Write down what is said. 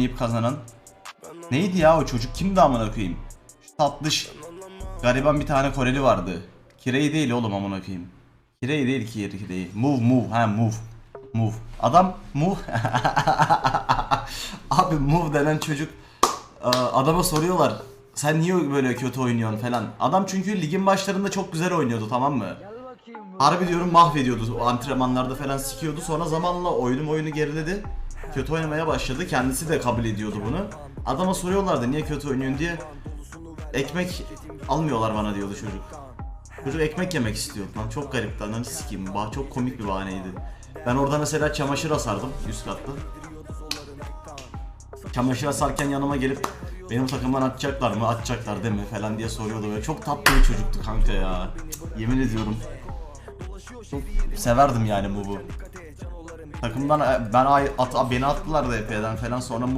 oynayıp kazanan. Neydi ya o çocuk? Kimdi amına koyayım? Şu tatlış gariban bir tane Koreli vardı. Kirey değil oğlum amına koyayım. Kirey değil ki Kirey. Move move ha move. Move. Adam move. Abi move denen çocuk e, adama soruyorlar. Sen niye böyle kötü oynuyorsun falan. Adam çünkü ligin başlarında çok güzel oynuyordu tamam mı? Harbi diyorum mahvediyordu. O antrenmanlarda falan sikiyordu. Sonra zamanla oyunum oyunu geriledi. Kötü oynamaya başladı. Kendisi de kabul ediyordu bunu. Adama soruyorlardı niye kötü oynuyorsun diye. Ekmek almıyorlar bana diyordu çocuk. Çocuk ekmek yemek istiyordu lan. Çok garipti ananı sikeyim. Çok komik bir bahaneydi. Ben orada mesela çamaşır asardım üst katta. Çamaşır asarken yanıma gelip benim takımdan atacaklar mı atacaklar değil mi falan diye soruyordu böyle çok tatlı bir çocuktu kanka ya yemin ediyorum severdim yani bu bu takımdan ben ay- at, beni attılar da epeyden falan sonra